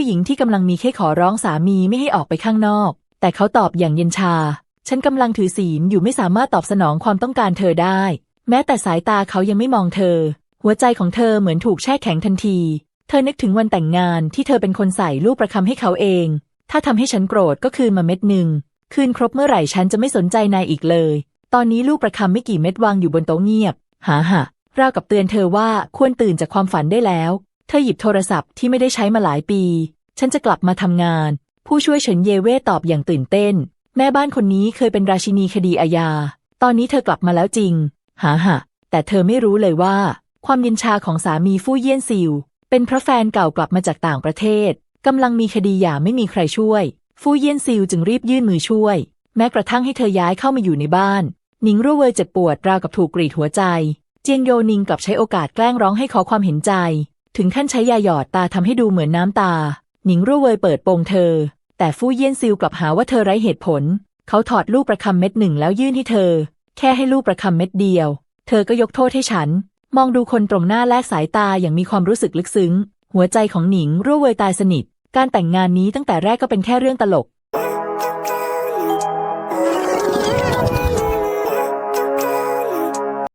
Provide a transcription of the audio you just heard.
ผู้หญิงที่กำลังมีแค่ขอร้องสามีไม่ให้ออกไปข้างนอก แต่เขาตอบอย่างเย็นชา ฉันกำลังถือศีลอยู่ไม่สามารถตอบสนองความต้องการเธอได้ แม้แต่สายตาเขายังไม่มองเธอ หัวใจของเธอเหมือนถูกแช่แข็งทันที เธอนึกถึงวันแต่งงานที่เธอเป็นคนใส่ลูกประคำให้เขาเอง ถ้าทำให้ฉันโกรธก็คืนมาเม็ดหนึ่งคืนครบเมื่อไหร่ฉันจะไม่สนใจนายอีกเลย ตอนนี้ลูกประคำไม่กี่เม็ดวางอยู่บนโต๊ะเงียบ หาหะราวกับเตือนเธอว่าควรตื่นจากความฝันได้แล้ว เธอหยิบโทรศัพท์ที่ไม่ได้ใช้มาหลายปี ฉันจะกลับมาทำงาน ผู้ช่วยเฉินเยเว่ตอบอย่างตื่นเต้น แม่บ้านคนนี้เคยเป็นราชินีคดีอาญา ตอนนี้เธอกลับมาแล้วจริง หาหะ แต่เธอไม่รู้เลยว่า ความเย็นชาของสามีฟู่เยี่ยนซิว เป็นเพราะแฟนเก่ากลับมาจากต่างประเทศกำลังมีคดีหย่าไม่มีใครช่วย ฟู่เยี่ยนซิวจึงรีบยื่นมือช่วย แม้กระทั่งให้เธอย้ายเข้ามาอยู่ในบ้านหนิงรั่วเวยเจ็บปวดราวกับถูกกรีดหัวใจ เจียงโยนิงกลับใช้โอกาสแกล้งร้องให้ขอความเห็นใจ ถึงขั้นใช้ยาหยอดตาทำให้ดูเหมือนน้ำตา หนิงรั่วเวยเปิดโปงเธอ แต่ฟู่เยี่ยนซิวกลับหาว่าเธอไร้เหตุผล เขาถอดลูกประคำเม็ดหนึ่งแล้วยื่นให้เธอ แค่ให้ลูกประคำเม็ดเดียว เธอก็ยกโทษให้ฉัน มองดูคนตรงหน้าแลกสายตาอย่างมีความรู้สึกลึกซึ้ง หัวใจของหนิงรั่วเวยตายสนิท การแต่งงานนี้ตั้งแต่แรกก็เป็นแค่เรื่องตลก